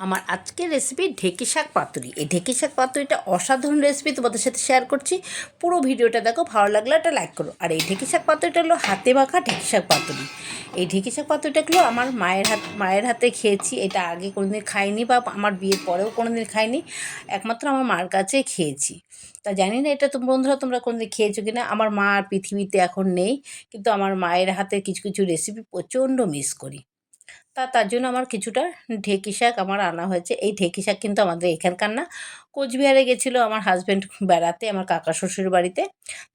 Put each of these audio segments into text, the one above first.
আমার আজকের রেসিপি ঢেঁকি শাক পাতুরি। এই ঢেঁকি শাক পাতুরিটা অসাধারণ রেসিপি তোমাদের সাথে শেয়ার করছি। পুরো ভিডিওটা দেখো, ভালো লাগলে একটা লাইক করো। আর এই ঢেঁকি শাক পাতুরিটা হলো হাতে মাখা ঢেঁকি শাক পাতুরি। এই ঢেঁকি শাক পাতুরিটা হলো আমার মায়ের হাত, মায়ের হাতে খেয়েছি। এটা আগে কোনোদিন খাইনি বা আমার বিয়ের পরেও কোনোদিন খাইনি। একমাত্র আমার মার কাছে খেয়েছি। তা জানি না এটা তো বন্ধুরা তোমরা কোনোদিন খেয়েছো কিনা? আমার মা আর পৃথিবীতে এখন নেই। কিন্তু আমার মায়ের হাতে কিছু কিছু রেসিপি প্রচণ্ড মিস করি। তা তার জন্য আমার কিছুটা ঢেঁকি শাক আমার আনা হয়েছে। এই ঢেকি শাক কিন্তু আমাদের এখানকার না। কোচবিহারে গেছিল আমার হাজব্যান্ড বেড়াতে, আমার কাকা শ্বশুর বাড়িতে।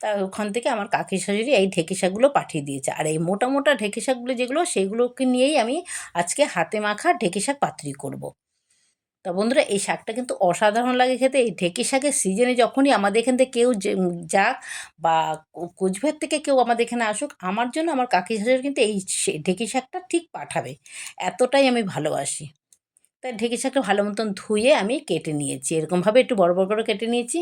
তা ওখান থেকে আমার কাকি শাশুড়ি এই ঢেকি শাকগুলো পাঠিয়ে দিয়েছে। আর এই মোটা মোটা ঢেঁকি শাকগুলো যেগুলো, সেগুলোকে নিয়েই আমি আজকে হাতে মাখা ঢেঁকি শাক পাত্রি করব। তা বন্ধুরা, এই শাকটা কিন্তু অসাধারণ লাগে খেতে। এই ঢেঁকি শাকের সিজনে যখনই আমাদের এখান থেকে কেউ যাক বা কোচবিহার থেকে কেউ আমাদের এখানে আসুক, আমার জন্য আমার কাকি শাশুড়ি কিন্তু এই ঢেঁকি শাকটা ঠিক পাঠাবে। এতটাই আমি ভালোবাসি। তাই ঢেঁকি শাকটা ভালো মতন ধুয়ে আমি কেটে নিয়েছি। এরকমভাবে একটু বড় বড় করে কেটে নিয়েছি।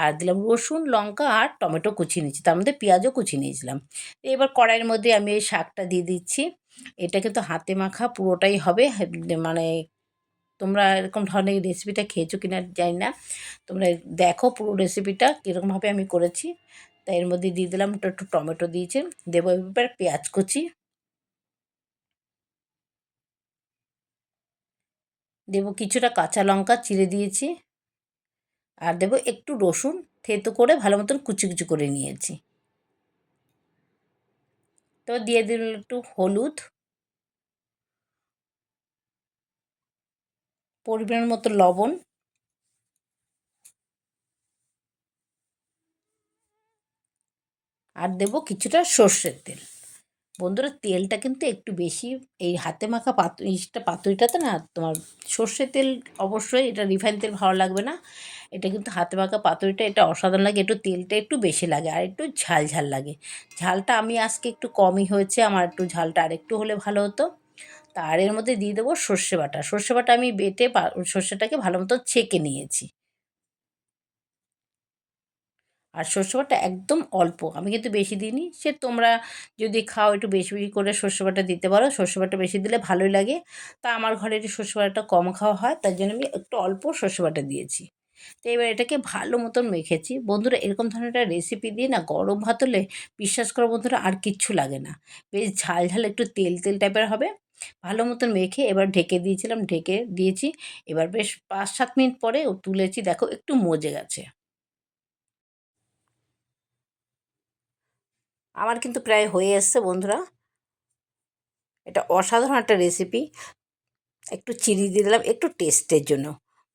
আর দিলাম রসুন, লঙ্কা আর টমেটো কুচিয়ে নিয়েছি। তার মধ্যে পেঁয়াজও কুচিয়ে নিয়েছিলাম। এবার কড়াইয়ের মধ্যে আমি এই শাকটা দিয়ে দিচ্ছি। এটা কিন্তু হাতে মাখা পুরোটাই হবে। মানে তোমরা এরকম ধরনের রেসিপিটা খেয়েছো কিনা জানি না। তোমরা দেখো পুরো রেসিপিটা কীরকমভাবে আমি করেছি। তাই এর মধ্যে দিয়ে দিলাম একটু একটু টমেটো দিয়েছি দেবো এবার পেঁয়াজ কুচি। দেবো কিছুটা কাঁচা লঙ্কা, চিড়ে দিয়েছি। আর দেবো একটু রসুন, থেতো করে ভালো মতন কুচি কুচি করে নিয়েছি। তো দিয়ে দিল একটু হলুদ। পরিমাণ মতো লবণ। আর দেবো কিছুটা সর্ষের তেল। বন্ধুরা, তেলটা কিন্তু একটু বেশি, এই হাতে মাখা পাতু পাতুরিটাতে না, তোমার সর্ষের তেল অবশ্যই, এটা রিফাইন তেল ভালো লাগবে না। এটা কিন্তু হাতে মাখা পাতুরিটা এটা অসাধারণ লাগে, একটু তেলটা একটু বেশি লাগে, আর একটু ঝাল ঝাল লাগে। ঝালটা আমি আজকে একটু কমই হয়েছে, আমার একটু ঝালটা আরেকটু হলে ভালো হতো। তার এর মধ্যে দিয়ে দেবো সর্ষে বাটা। সর্ষে বাটা আমি বেটে সর্ষেটাকে ভালো মতো ছেঁকে নিয়েছি। আর সর্ষে বাটা একদম অল্প। আমি কিন্তু বেশি দিইনি। সে তোমরা যদি খাও একটু বেশি বেশি করে সর্ষে বাটা দিতে পারো। সর্ষে বাটা বেশি দিলে ভালোই লাগে। তা আমার ঘরে একটু সর্ষে বাটাটা কম খাওয়া হয়। তার জন্য আমি একটু অল্প সর্ষে বাটা দিয়েছি। তো এবার এটাকে ভালো মতন মেখেছি। বন্ধুরা, এরকম ধরনের একটা রেসিপি দিয়ে না গরম ভাত হলে বিশ্বাস করো বন্ধুরা, আর কিচ্ছু লাগে না। বেশ ঝাল ঝাল একটু তেল তেল টাইপের হবে। ভালো মতন মেখে এবার ঢেকে দিয়েছিলাম, ঢেকে দিয়েছি। এবার বেশ পাঁচ সাত মিনিট পরে ও তুলেছি, দেখো একটু মজে গেছে। আমার কিন্তু প্রায় হয়ে এসছে বন্ধুরা। এটা অসাধারণ একটা রেসিপি একটু চিনি দিয়ে দিলাম, একটু টেস্টের জন্য।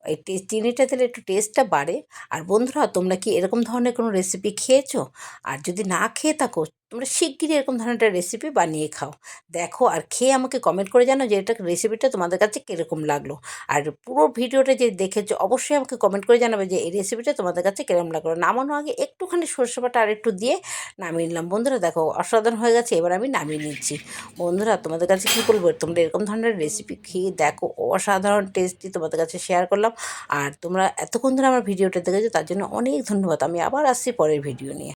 এই টেস্ট চিনিটা দিলে একটু টেস্টটা বাড়ে। আর বন্ধুরা, তোমরা কি এরকম ধরনের কোনো রেসিপি খেয়েছো? আর যদি না খেয়ে থাকো তোমরা শিগগিরই এরকম ধরনের রেসিপি বানিয়ে খাও। দেখো আর খেয়ে আমাকে কমেন্ট করে জানো যে এটা রেসিপিটা তোমাদের কাছে কীরকম লাগল। আর পুরো ভিডিওটা যে দেখেছ, অবশ্যই আমাকে কমেন্ট করে জানাবে যে এই রেসিপিটা তোমাদের কাছে কীরকম লাগল। নামানো আগে একটুখানি সর্ষে বাটা আর একটু দিয়ে নামিয়ে নিলাম। বন্ধুরা দেখো অসাধারণ হয়ে গেছে, এবার আমি নামিয়ে নিচ্ছি। বন্ধুরা তোমাদের কাছে কী বলব, তোমরা এরকম ধরনের রেসিপি খেয়ে দেখো, অসাধারণ টেস্টি তোমাদের কাছে শেয়ার করলাম। আর তোমরা এতক্ষণ ধরে আমার ভিডিওটা দেখেছ, তার জন্য অনেক ধন্যবাদ। আমি আবার আসছি পরের ভিডিও নিয়ে।